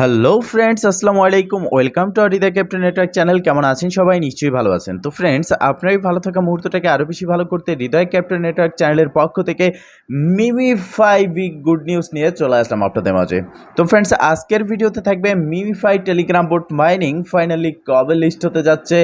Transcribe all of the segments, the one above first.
Hello friends আসসালামু আলাইকুম। Welcome to আরিদা ক্যাপ্টেন নেটওয়ার্ক চ্যানেল কেমন আছেন সবাই? নিশ্চয়ই ভালো আছেন। তো ফ্রেন্ডস আপনার ভালো থাকা মুহূর্তটাকে আরও বেশি ভালো করতে হৃদয় ক্যাপ্টেন নেটওয়ার্ক চ্যানেলের পক্ষ থেকে MemeFi big good news নিয়ে চলে আসলাম আপনাদের মাঝে। তো ফ্রেন্ডস আজকের ভিডিওতে থাকবে MemeFi telegram board mining finally কবে লিস্ট হতে যাচ্ছে?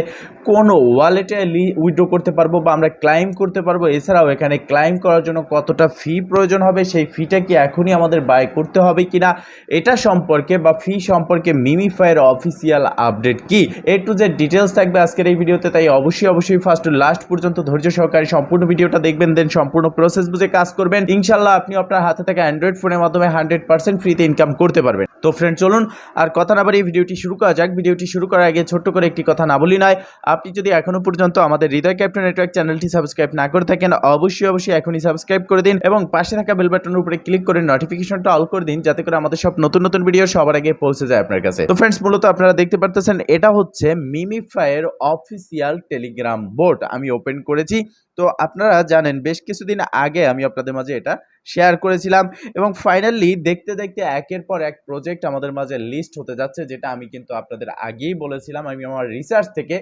কোন ওয়ালেটে উইড্রো করতে পারব বা আমরা ক্লাইম করতে পারব? এছাড়াও এখানে ক্লাইম করার জন্য কতটা ফি প্রয়োজন হবে? সেই ফিটা কি এখনই আমাদের বাই করতে হবে কিনা? এটা সম্পর্কে বা ফি সম্পর্কে মিমিফাইয়ের অফিসিয়াল আপডেট কি? এ টু জেড ডিটেলস থাকবে আজকের এই ভিডিওতে, তাই অবশ্যই অবশ্যই ফার্স্ট টু লাস্ট পর্যন্ত ধৈর্য সহকারে সম্পূর্ণ ভিডিওটা দেখবেন দেন সম্পূর্ণ প্রসেস বুঝে কাজ করবেন। ইনশাল্লাহ আপনি আপনার হাতে থাকা অ্যান্ড্রয়েড ফোনের মাধ্যমে হান্ড্রেড পার্সেন্ট ফ্রিতে ইনকাম করতে পারবেন। তো ফ্রেন্ড চলুন, আর কথা না বাড়িয়ে ভিডিওটি শুরু করা যাক। ভিডিওটি শুরু করার আগে ছোট্ট করে একটি কথা না বলি নয়, আপনি যদি এখনও পর্যন্ত আমাদের হৃদয় ক্যাপ্টেন নেটওয়ার্ক চ্যানেলটি সাবস্ক্রাইব না করে থাকেন, অবশ্যই অবশ্যই এখনই সাবস্ক্রাইব করে দিন এবং পাশে থাকা বেল বাটনের উপরে ক্লিক করে নোটিফিকেশনটা অল করে দিন, যাতে করে আমাদের সব নতুন নতুন ভিডিও সবার আগে পৌঁছে যায় আপনার কাছে। তো ফ্রেন্ডস মূলত আপনারা দেখতে পারতেছেন, এটা হচ্ছে মিমিফাইয়ের অফিসিয়াল টেলিগ্রাম বোর্ড আমি ওপেন করেছি। তো আপনারা জানেন, বেশ কিছুদিন আগে আমি আপনাদের মাঝে এটা শেয়ার করেছিলাম। এবং ফাইনালি দেখতে দেখতে একের পর এক প্রজেক্ট আমাদের মাঝে লিস্ট হতে যাচ্ছে, যেটা আমি কিন্তু আপনাদের আগেই বলেছিলাম। আমি আমার রিসার্চ থেকে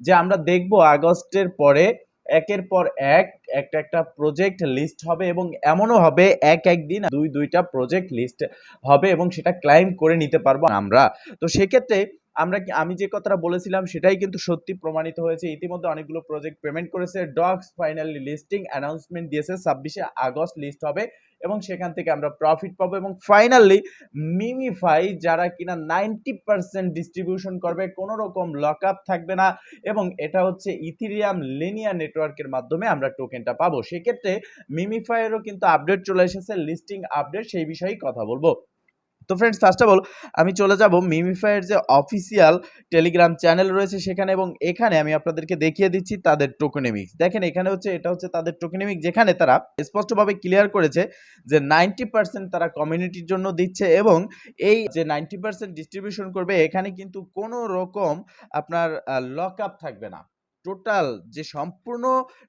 যে আমরা দেখব আগস্টের পরে একের পর এক, একটা একটা প্রজেক্ট লিস্ট হবে এবং এমনও হবে এক একদিন দুই দুইটা প্রজেক্ট লিস্ট হবে এবং সেটা ক্লাইম করে নিতে পারব আমরা। তো সেক্ষেত্রে আমরা আমি যে কথাটা বলেছিলাম, সেটাই কিন্তু সত্যি প্রমাণিত হয়েছে। ইতিমধ্যে অনেকগুলো প্রজেক্ট পেমেন্ট করেছে। ডগস ফাইনালি লিস্টিং অ্যানাউন্সমেন্ট দিয়েছে। ছাব্বিশে আগস্ট লিস্ট হবে এবং সেখান থেকে আমরা প্রফিট পাবো এবং ফাইনালি মিমিফাই যারা কিনা নাইনটি পার্সেন্ট ডিস্ট্রিবিউশন করবে কোনো রকম লক আপ থাকবে না এবং এটা হচ্ছে ইথিরিয়াম লিনিয়ার নেটওয়ার্কের মাধ্যমে আমরা টোকেনটা পাবো। সেক্ষেত্রে মিমিফাইয়েরও কিন্তু আপডেট চলে এসেছে। লিস্টিং আপডেট সেই বিষয়েই কথা বলব। তো ফ্রেন্ডস ফার্স্ট অফ অল আমি চলে যাব মিমিফাইয়ের যে অফিসিয়াল টেলিগ্রাম চ্যানেল রয়েছে সেখানে এবং এখানে আমি আপনাদেরকে দেখিয়ে দিচ্ছি তাদের টোকেনেমিক্স দেখেন, এখানে হচ্ছে, এটা হচ্ছে তাদের টোকেনেমিক যেখানে তারা স্পষ্টভাবে ক্লিয়ার করেছে যে নাইনটি পার্সেন্ট তারা কমিউনিটির জন্য দিচ্ছে এবং এই যে নাইনটি পার্সেন্ট ডিস্ট্রিবিউশন করবে, এখানে কিন্তু কোনো রকম আপনার লক আপ থাকবে না। টোটাল যে সম্পূর্ণ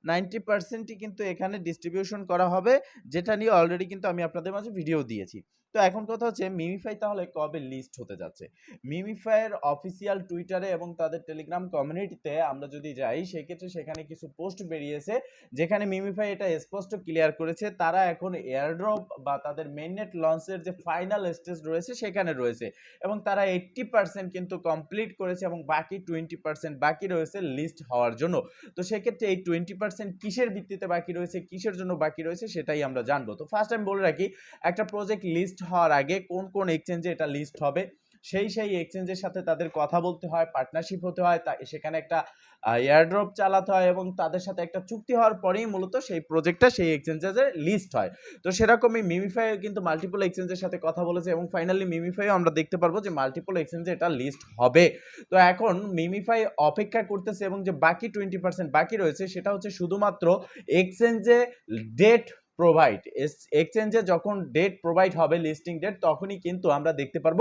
নাইনটি পার্সেন্টই কিন্তু এখানে ডিস্ট্রিবিউশন করা হবে, যেটা নিয়ে অলরেডি কিন্তু আমি আপনাদের মাঝে ভিডিও দিয়েছি। তো এখন কথা হচ্ছে মিমিফাই তাহলে কবে লিস্ট হতে যাচ্ছে? মিমিফাইয়ের অফিসিয়াল টুইটারে এবং তাদের টেলিগ্রাম কমিউনিটিতে আমরা যদি যাই, সেক্ষেত্রে সেখানে কিছু পোস্ট বেরিয়েছে, যেখানে মিমিফাই এটা স্পষ্ট ক্লিয়ার করেছে। তারা এখন এয়ারড্রপ বা তাদের মেননেট লঞ্চের যে ফাইনাল স্টেজ রয়েছে, সেখানে রয়েছে। এবং তারা এইট্টি পার্সেন্ট কিন্তু কমপ্লিট করেছে এবং বাকি টোয়েন্টি পার্সেন্ট বাকি রয়েছে লিস্ট হওয়ার জন্য। তো সেক্ষেত্রে এই টোয়েন্টি পার্সেন্ট কিসের ভিত্তিতে বাকি রয়েছে, কিসের জন্য বাকি রয়েছে, সেটাই আমরা জানব। তো ফার্স্ট আমি বলে রাখি, একটা প্রজেক্ট লিস্ট হওয়ার আগে কোন কোন এক্সচেঞ্জে এটা লিস্ট হবে, সেই সেই এক্সচেঞ্জের সাথে তাদের কথা বলতে হয় পার্টনারশিপ হতে হয়, তা সেখানে একটা এয়ারড্রপ চালাতে হয় এবং তাদের সাথে একটা চুক্তি হওয়ার পরেই মূলত সেই প্রজেক্টটা সেই এক্সচেঞ্জের লিস্ট হয়। তো সেরকমই মিমিফাই কিন্তু মাল্টিপল এক্সচেঞ্জের সাথে কথা বলেছে এবং ফাইনালি মিমিফাইও আমরা দেখতে পারব যে মাল্টিপল এক্সচেঞ্জে এটা লিস্ট হবে। তো এখন মিমিফাই অপেক্ষা করতেছে এবং যে বাকি টোয়েন্টি পার্সেন্ট বাকি রয়েছে সেটা হচ্ছে শুধুমাত্র এক্সচেঞ্জে ডেট প্রোভাইড এক্সচেঞ্জে যখন ডেট প্রোভাইড হবে লিস্টিং ডেট তখনই কিন্তু আমরা দেখতে পারব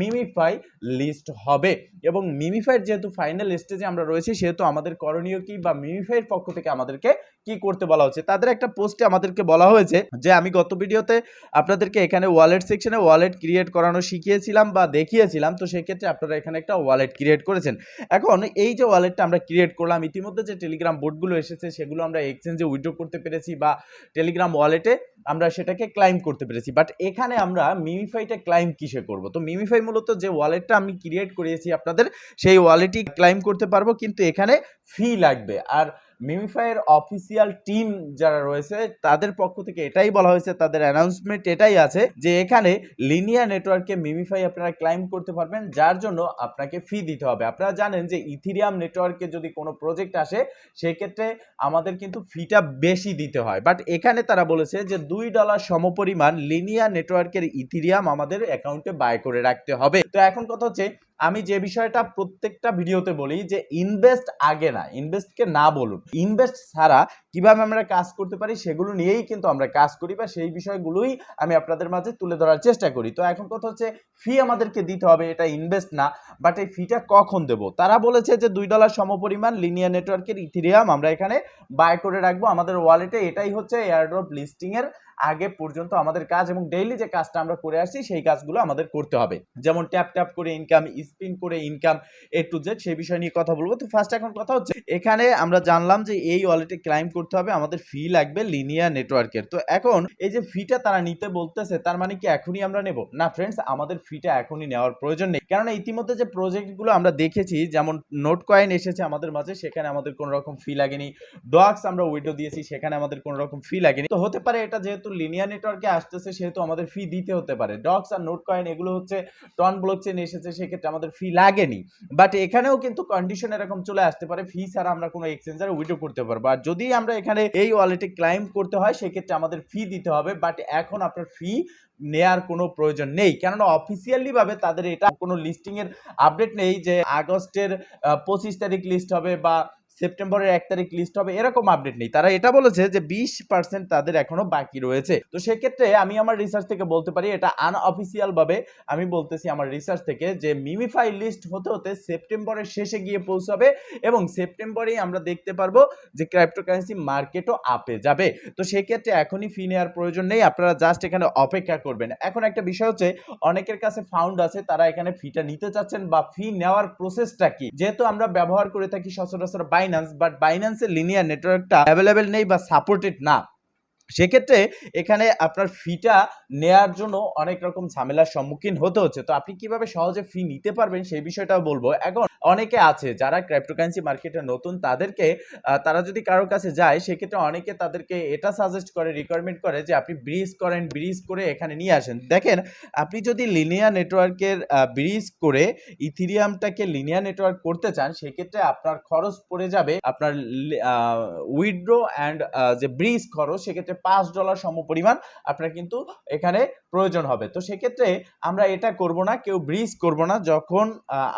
মিমিফাই লিস্ট হবে। এবং মিমিফাইয়ের যেহেতু ফাইনাল স্টেজে আমরা রয়েছি, সেহেতু আমাদের করণীয় কি? বা মিমিফাইয়ের পক্ষ থেকে আমাদেরকে কি করতে বলা হচ্ছে, তাদের একটা পোস্টে আমাদেরকে বলা হয়েছে যে, আমি গত ভিডিওতে আপনাদেরকে এখানে ওয়ালেট সেকশনে ওয়ালেট ক্রিয়েট করানো শিখিয়েছিলাম বা দেখিয়েছিলাম, তো সেক্ষেত্রে আপনারা এখানে একটা ওয়ালেট ক্রিয়েট করেছেন। এখন এই যে ওয়ালেটটা আমরা ক্রিয়েট করলাম, ইতিমধ্যে যে টেলিগ্রাম বোর্ডগুলো এসেছে, সেগুলো আমরা এক্সচেঞ্জে উইড্রো করতে পেরেছি বা টেলিগ্রাম ওয়ালেটে আমরা সেটাকে ক্লাইম করতে পেরেছি। বাট এখানে আমরা মিমিফাইটা ক্লাইম কিসে করব? তো মিমিফাই মূলত যে ওয়ালেটটা আমি ক্রিয়েট করিয়েছি আপনাদের, সেই ওয়ালেটই ক্লাইম করতে পারব, কিন্তু এখানে ফি লাগবে। আর মিমিফাইয়ের অফিসিয়াল টিম যারা রয়েছে, তাদের পক্ষ থেকে এটাই বলা হয়েছে, তাদের অ্যানাউন্সমেন্ট এটাই আছে যে এখানে লিনিয়ার নেটওয়ার্কে মিমিফাই আপনারা ক্লাইম করতে পারবেন, যার জন্য আপনাকে ফি দিতে হবে। আপনারা জানেন যে ইথিরিয়াম নেটওয়ার্কে যদি কোনো প্রজেক্ট আসে, সেক্ষেত্রে আমাদের কিন্তু ফিটা বেশি দিতে হয়। বাট এখানে তারা বলেছে যে দুই ডলার সমপরিমাণ লিনিয়ার নেটওয়ার্কের ইথিরিয়াম আমাদের অ্যাকাউন্টে বাই করে রাখতে হবে। তো এখন কথা হচ্ছে আমি যে বিষয়টা প্রত্যেকটা ভিডিওতে বলি যে ইনভেস্ট আগে না ইনভেস্টকে না বলুন। ইনভেস্ট ছাড়া কীভাবে আমরা কাজ করতে পারি সেগুলো নিয়েই কিন্তু আমরা কাজ করি বা সেই বিষয়গুলোই আমি আপনাদের মাঝে তুলে ধরার চেষ্টা করি। তো এখন কথা হচ্ছে ফি আমাদেরকে দিতে হবে, এটা ইনভেস্ট না বাট এই ফিটা কখন দেব? তারা বলেছে যে দুই ডলার সমপরিমাণ লিনিয়ার নেটওয়ার্কের ইথিরিয়াম আমরা এখানে বাই করে রাখব। আমাদের ওয়ালেটে এটাই হচ্ছে এয়ারড্রপ লিস্টিং এর আগে পর্যন্ত আমাদের কাজ এবং ডেইলি যে কাজটা আমরা করে আসছি, সেই কাজগুলো আমাদের করতে হবে। যেমন ট্যাপ ট্যাপ করে ইনকাম স্পিন করে ইনকাম এ টু জেড সেই বিষয় নিয়ে কথা বলব। তো ফার্স্ট এখন কথা হচ্ছে, এখানে আমরা জানলাম যে এই ওয়ালেটে ক্লাইম করতে হবে, আমাদের ফি লাগবে লিনিয়ার নেটওয়ার্কের তো এখন এই যে ফিটা তারা নিতে বলতেছে, তার মানে কি এখনই আমরা নেব? না ফ্রেন্ডস আমাদের ফিটা এখনই নেওয়ার প্রয়োজন নেই। কেননা ইতিমধ্যে যে প্রজেক্টগুলো আমরা দেখেছি, যেমন নোট কয়েন এসেছে আমাদের মাঝে, সেখানে আমাদের কোনো রকম ফি লাগেনি। ডক্স আমরা উইডো দিয়েছি, সেখানে আমাদের কোনো রকম ফি লাগেনি। তো হতে পারে এটা যেহেতু লিনিয়ার নেটওয়ার্কে আসতেছে, সেহেতু আমাদের ফি দিতে হতে পারে। ডক্স আর নোট কয়েন এগুলো হচ্ছে টন ব্লক চেন এসেছে, সেক্ষেত্রে আমাদের ফি লাগেনি। বাট এখানেও কিন্তু কন্ডিশন এরকম চলে আসতে পারে। ফি ছাড়া আমরা কোনো এক্সচেঞ্জার উইডো করতে পারব। আর যদি আমরা এখানে এই ওয়ালেটে ক্লাইম করতে হয়, সেক্ষেত্রে আমাদের ফি দিতে হবে। বাট এখন আপনার ফি নেয়ার কোনো প্রয়োজন নেই। কেননা অফিসিয়ালি ভাবে তাদের এটা কোনো লিস্টিংয়ের আপডেট নেই যে আগস্টের পঁচিশ তারিখ লিস্ট হবে বা সেপ্টেম্বরের এক তারিখ লিস্ট হবে, এরকম আপডেট নেই। তারা এটা বলেছে যে বিশ পার্সেন্ট তাদের এখনও বাকি রয়েছে। তো সেক্ষেত্রে আমি আমার রিসার্চ থেকে বলতে পারি, এটা আনঅফিসিয়াল ভাবে আমি বলতেছি আমার রিসার্চ থেকে যে মিমিফাই লিস্ট হতে হতে সেপ্টেম্বরের শেষে গিয়ে পৌঁছাবে এবং সেপ্টেম্বরেই আমরা দেখতে পারব যে ক্রিপ্টোকারেন্সি মার্কেটও আপে যাবে। তো সেক্ষেত্রে এখনই ফি নেওয়ার প্রয়োজন নেই, আপনারা জাস্ট এখানে অপেক্ষা করবেন। এখন একটা বিষয় হচ্ছে, অনেকের কাছে ফাউন্ড আছে, তারা এখানে ফিটা নিতে চাচ্ছেন বা ফি নেওয়ার প্রসেসটা কি? যেহেতু আমরা ব্যবহার করে থাকি সচরাচর বাইন্যান্স বাট বাইন্যান্সের লিনিয়ার নেটওয়ার্কটা অ্যাভেলেবেল নেই বা সাপোর্টেড না। সেক্ষেত্রে এখানে আপনার ফিটা নেয়ার জন্য অনেক রকম ঝামেলার সম্মুখীন হতে হচ্ছে। তো আপনি কীভাবে সহজে ফি নিতে পারবেন সেই বিষয়টাও বলব। এখন অনেকে আছে যারা ক্রিপ্টোকারেন্সি মার্কেটে নতুন, তাদেরকে তারা যদি কারোর কাছে যায়, সেক্ষেত্রে অনেকে তাদেরকে এটা সাজেস্ট করে রিকোয়ারমেন্ট করে যে আপনি ব্রিজ করেন ব্রিজ করে এখানে নিয়ে আসেন। দেখেন, আপনি যদি লিনিয়ার নেটওয়ার্কের ব্রিজ করে ইথিরিয়ামটাকে লিনিয়ার নেটওয়ার্ক করতে চান, সেক্ষেত্রে আপনার খরচ পড়ে যাবে। আপনার উইড্রো অ্যান্ড যে ব্রিজ খরচ, সেক্ষেত্রে পাঁচ ডলার সমপরিমাণ আপনার কিন্তু এখানে প্রয়োজন হবে। তো সেক্ষেত্রে আমরা এটা করব না, কেউ ব্রিজ করব না। যখন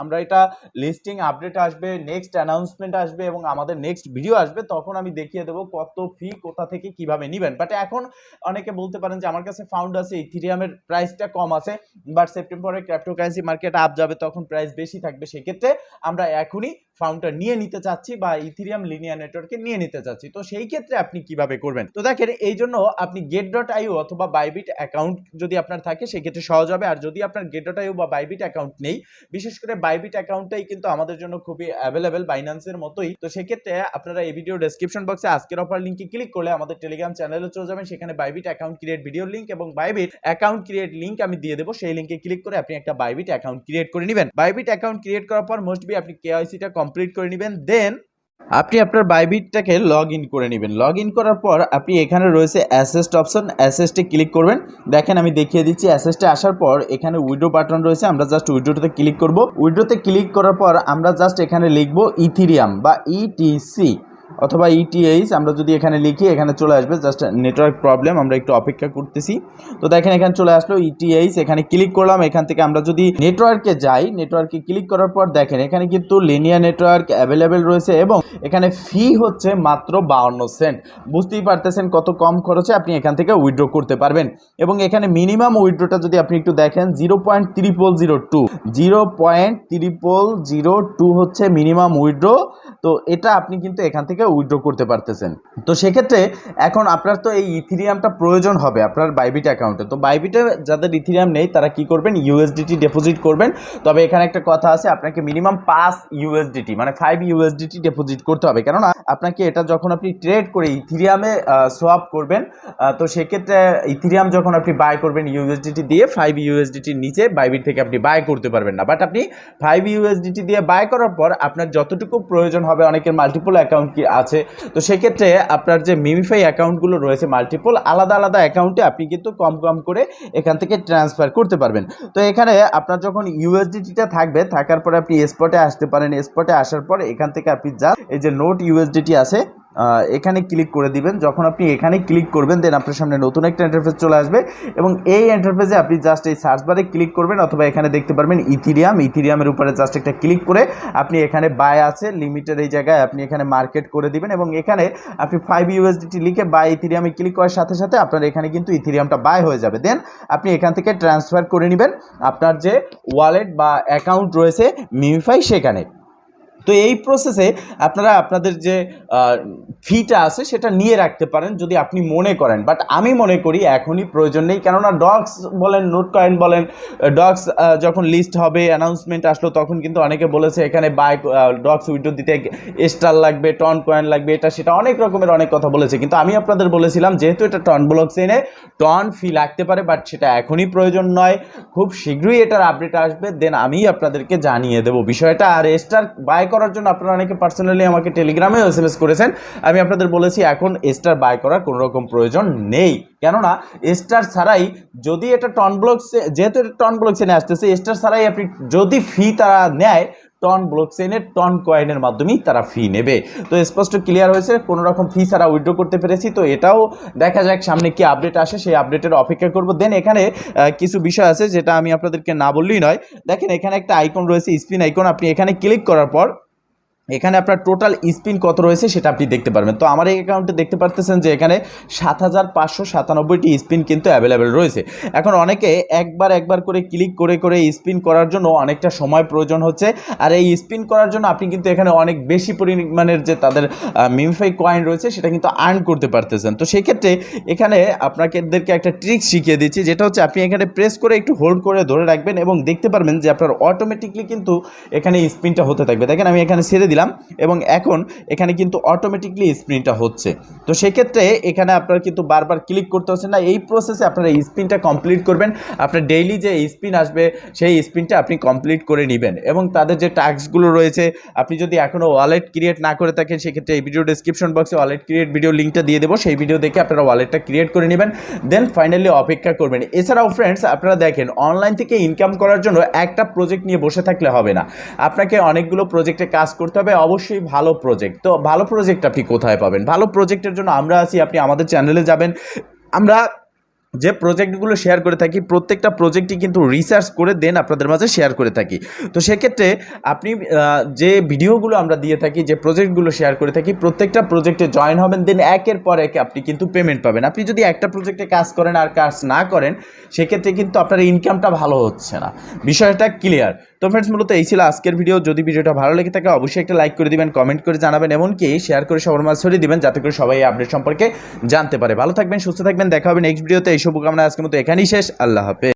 আমরা এটা লিস্টিং আপডেট আসবে নেক্সট অ্যানাউন্সমেন্ট আসবে এবং আমাদের নেক্সট ভিডিও আসবে, তখন আমি দেখিয়ে দেবো কত ফি কোথা থেকে কীভাবে নেবেন। বাট এখন অনেকে বলতে পারেন যে, আমার কাছে ফাউন্ড আছে ইথিরিয়ামের প্রাইসটা কম আছে বাট সেপ্টেম্বরে ক্রিপ্টোকারেন্সি মার্কেট আপ যাবে, তখন প্রাইস বেশি থাকবে। সেক্ষেত্রে আমরা এখনই ফাউন্ডটা নিয়ে নিতে চাচ্ছি বা ইথিরিয়াম লিনিয়ার নেটওয়ার্কে নিয়ে নিতে চাচ্ছি। তো সেই ক্ষেত্রে আপনি কীভাবে করবেন? তো দেখেন এই জন্য আপনি গেট ডট আইও অথবা বাইবিট অ্যাকাউন্ট যদি আপনার থাকে, সেক্ষেত্রে সহজ হবে। আর যদি আপনার গেট ডট আইও বা বাইবিট অ্যাকাউন্ট নেই, বিশেষ করে বাইবিট অ্যাকাউন্টটাই কিন্তু আমাদের জন্য খুবই অ্যাভেলেবেল বাইন্যান্সের মতোই। তো সেক্ষেত্রে আপনারা এই ভিডিও ডেসক্রিপশন বক্সে আজকের অফার লিঙ্কে ক্লিক করলে আমাদের টেলিগ্রাম চ্যানেলে চলে যাবেন। সেখানে Bybit account create video link এবং বাইবিট অ্যাকাউন্ট ক্রিয়েট লিঙ্ক আমি দিয়ে দেবো। সেই লিঙ্কে ক্লিক করে আপনি একটা বাইবিট অ্যাকাউন্ট ক্রিয়েট করে নেবেন। বাইবিট অ্যাকাউন্ট ক্রিয়েট করার পর মোস্ট বি আপনি কেওয়াইসিটা কমপ্লিট করে নেবেন। দেন আপনি আপনার বাইবিটটাকে লগ ইন করে নেবেন। লগ ইন করার পর আপনি এখানে রয়েছে অ্যাসেস্ট অপশন অ্যাসেস্টে ক্লিক করবেন। দেখেন আমি দেখিয়ে দিচ্ছি অ্যাসেস্টে আসার পর এখানে উইডো বাটন রয়েছে, আমরা জাস্ট উইডোতে ক্লিক করব। উইডোতে ক্লিক করার পর আমরা জাস্ট এখানে লিখব ইথিরিয়াম বা E ইটিসি অথবা ইটিএইচ আমরা যদি এখানে লিখি, এখানে চলে আসবে জাস্ট নেটওয়ার্ক প্রবলেম আমরা একটু অপেক্ষা করতেছি। তো দেখেন, এখানে চলে আসলো ইটিএইচ এখানে ক্লিক করলাম, এখান থেকে আমরা যদি নেটওয়ার্কে যাই নেটওয়ার্কে ক্লিক করার পর দেখেন, এখানে কিন্তু লিনিয়ার নেটওয়ার্ক অ্যাভেলেবেল রয়েছে এবং এখানে ফি হচ্ছে মাত্র বাউন্ন সেন্ট বুঝতেই পারতেছেন কত কম খরচে আপনি এখান থেকে উইড্রো করতে পারবেন। এবং এখানে মিনিমাম উইড্রোটা যদি আপনি একটু দেখেন zero point triple zero two zero point triple zero two হচ্ছে মিনিমাম উইড্রো তো এটা আপনি কিন্তু এখান থেকে উইথড্র করতে পারতেছেন। তো সেক্ষেত্রে এখন আপনার তো এই ইথিরিয়ামটা প্রয়োজন হবে আপনার বাইবিট অ্যাকাউন্টে তো বাইবিটে যাদের ইথিরিয়াম নেই, তারা কি করবেন? ইউএসডিটি ডিপোজিট করবেন। তবে এখানে একটা কথা আছে, আপনাকে মিনিমাম পাঁচ ইউএসডিটি মানে ফাইভ ইউএসডিটি ডিপোজিট করতে হবে। কেননা, আপনাকে এটা যখন আপনি ট্রেড করে ইথিরিয়ামে সোয়াপ করবেন তো সেক্ষেত্রে ইথিরিয়াম যখন আপনি বাই করবেন ইউএসডিটি দিয়ে ফাইভ ইউএসডিটির নিচে বাইবিট থেকে আপনি বাই করতে পারবেন না। বাট আপনি ফাইভ ইউএসডিটি দিয়ে বাই করার পর আপনার যতটুকু প্রয়োজন হবে, অনেকের মাল্টিপল অ্যাকাউন্ট কি আছে। তো সেক্ষেত্রে আপনার যে মিমিফাই অ্যাকাউন্টগুলো রয়েছে মাল্টিপল আলাদা আলাদা অ্যাকাউন্টে আপনি কিন্তু কম কম করে এখান থেকে ট্রান্সফার করতে পারবেন। তো এখানে আপনার যখন ইউএসডিটিটা থাকবে, থাকার পরে আপনি স্পটে আসতে পারেন। স্পটে আসার পর এখান থেকে আপনি যা এই যে নোট ইউএসডিটি আছে এখানে ক্লিক করে দিবেন। যখন আপনি এখানে ক্লিক করবেন দেন আপনার সামনে নতুন একটা ইন্টারফেস চলে আসবে এবং এই ইন্টারফেসে আপনি জাস্ট এই সার্চ বারে ক্লিক করবেন অথবা এখানে দেখতে পারবেন ইথিরিয়াম ইথিরিয়ামের উপরে জাস্ট একটা ক্লিক করে আপনি এখানে বাই আছে লিমিটেড এই জায়গায় আপনি এখানে মার্কেট করে দিবেন এবং এখানে আপনি ফাইভ ইউএসডিটি লিখে বাই ইথিরিয়ামে ক্লিক করার সাথে সাথে আপনার এখানে কিন্তু ইথিরিয়ামটা বাই হয়ে যাবে। দেন আপনি এখান থেকে ট্রান্সফার করে নেবেন। আপনার যে ওয়ালেট বা অ্যাকাউন্ট রয়েছে মিমিফাই সেখানে। তো এই প্রসেসে আপনারা আপনাদের যে ফিটা আছে সেটা নিয়ে রাখতে পারেন যদি আপনি মনে করেন। বাট আমি মনে করি এখনই প্রয়োজন নেই। কেননা ডগস বলেন নোট কয়েন বলেন ডগস যখন লিস্ট হবে অ্যানাউন্সমেন্ট আসলো, তখন কিন্তু অনেকে বলেছে এখানে বাই ডগস উইডো দিতে স্টার লাগবে টন কয়েন লাগবে, এটা সেটা অনেক রকমের অনেক কথা বলেছে। কিন্তু আমি আপনাদের বলেছিলাম, যেহেতু এটা টন ব্লকস এনে টন ফি লাগতে পারে বাট সেটা এখনই প্রয়োজন নয়। খুব শীঘ্রই এটার আপডেট আসবে দেন আমি আপনাদেরকে জানিয়ে দেবো বিষয়টা। আর স্টার বাই করার জন্য আপনারা অনেকে পার্সোনালি আমাকে টেলিগ্রামে এস এম এস করেছেন। আমি আপনাদের বলেছি, এখন স্টার বাই করার কোনো রকম প্রয়োজন নেই। কেননা স্টার ছাড়াই যদি এটা টন ব্লকসে যেহেতু এটা টন ব্লকসেনে আসতেছে স্টার ছাড়াই আপনি যদি ফি তারা নেয় টন ব্লকচেনের টন কয়েনের মাধ্যমেই তারা ফি নেবে। তো স্পষ্ট ক্লিয়ার হয়েছে, কোনো রকম ফি ছাড়া উইথড্র করতে পেরেছি। তো এটাও দেখা যাক সামনে কি আপডেট আসে, সেই আপডেটের অপেক্ষা করব। দেন এখানে কিছু বিষয় আছে যেটা আমি আপনাদেরকে না বললেই নয়। দেখেন, এখানে একটা আইকন রয়েছে স্পিন আইকন আপনি এখানে ক্লিক করার পর এখানে আপনার টোটাল স্পিন কত রয়েছে সেটা আপনি দেখতে পারবেন। তো আমার এই অ্যাকাউন্টে দেখতে পারতেছেন যে এখানে সাত হাজার পাঁচশো সাতানব্বইটি স্পিন কিন্তু অ্যাভেলেবেল রয়েছে। এখন অনেকে একবার একবার করে ক্লিক করে করে স্পিন করার জন্য অনেকটা সময় প্রয়োজন হচ্ছে। আর এই স্পিন করার জন্য আপনি কিন্তু এখানে অনেক বেশি পরিমাণের যে তাদের মিমফাই কয়েন রয়েছে সেটা কিন্তু আর্ন করতে পারতেছেন। তো সেক্ষেত্রে এখানে আপনাদেরকে একটা ট্রিক শিখিয়ে দিচ্ছি, যেটা হচ্ছে আপনি এখানে প্রেস করে একটু হোল্ড করে ধরে রাখবেন এবং দেখতে পারবেন যে আপনার অটোমেটিকলি কিন্তু এখানে স্পিনটা হতে থাকবে। দেখেন আমি এখানে ছেড়ে এবং এখন এখানে কিন্তু অটোমেটিকলি স্পিনটা হচ্ছে। তো সেক্ষেত্রে এখানে আপনার কিন্তু বারবার ক্লিক করতে হচ্ছে না। এই প্রসেসে আপনারা স্পিনটা কমপ্লিট করবেন। আপনার ডেইলি যে স্পিন আসবে, সেই স্পিনটা আপনি কমপ্লিট করে নেবেন এবং তাদের যে টাস্কগুলো রয়েছে, আপনি যদি এখনও ওয়ালেট ক্রিয়েট না করে থাকেন, সেক্ষেত্রে এই ভিডিও ডিসক্রিপশন বক্সে ওয়ালেট ক্রিয়েট ভিডিও লিঙ্কটা দিয়ে দেবো। সেই ভিডিও দেখে আপনারা ওয়ালেটটা ক্রিয়েট করে নেবেন। দেন ফাইনালি অপেক্ষা করবেন। এছাড়াও ফ্রেন্ডস আপনারা দেখেন অনলাইন থেকে ইনকাম করার জন্য একটা প্রজেক্ট নিয়ে বসে থাকলে হবে না। আপনাকে অনেকগুলো প্রজেক্টে কাজ করতে হবে। অবশ্যই ভালো প্রজেক্ট তো ভালো প্রজেক্ট আপনি কোথায় পাবেন? ভালো প্রজেক্টের জন্য আমরা আছি, আপনি আমাদের চ্যানেলে যাবেন। আমরা যে প্রজেক্টগুলো শেয়ার করে থাকি, প্রত্যেকটা প্রজেক্টই কিন্তু রিসার্চ করে দেন আপনাদের মাঝে শেয়ার করে থাকি। তো সেক্ষেত্রে আপনি যে ভিডিওগুলো আমরা দিয়ে থাকি, যে প্রজেক্টগুলো শেয়ার করে থাকি, প্রত্যেকটা প্রজেক্টে জয়েন হবেন দেন একের পর এক আপনি কিন্তু পেমেন্ট পাবেন। আপনি যদি একটা প্রজেক্টে কাজ করেন আর কাজ না করেন, সেক্ষেত্রে কিন্তু আপনার ইনকামটা ভালো হচ্ছে না। বিষয়টা ক্লিয়ার তো ফ্রেন্ডস মূলত এই ছিল আজকের ভিডিও যদি ভিডিওটা ভালো লেগে থাকে, অবশ্যই একটা লাইক করে দিবেন কমেন্ট করে জানাবেন, এমনকি শেয়ার করে সবার মাঝে ছড়িয়ে দিবেন, যাতে করে সবাই আপডেট সম্পর্কে জানতে পারে। ভালো থাকবেন, সুস্থ থাকবেন, দেখা হবে নেক্সট ভিডিওতে এই শুভকামনা আজকের মতো এখানেই শেষ। আল্লাহ হাফেজ।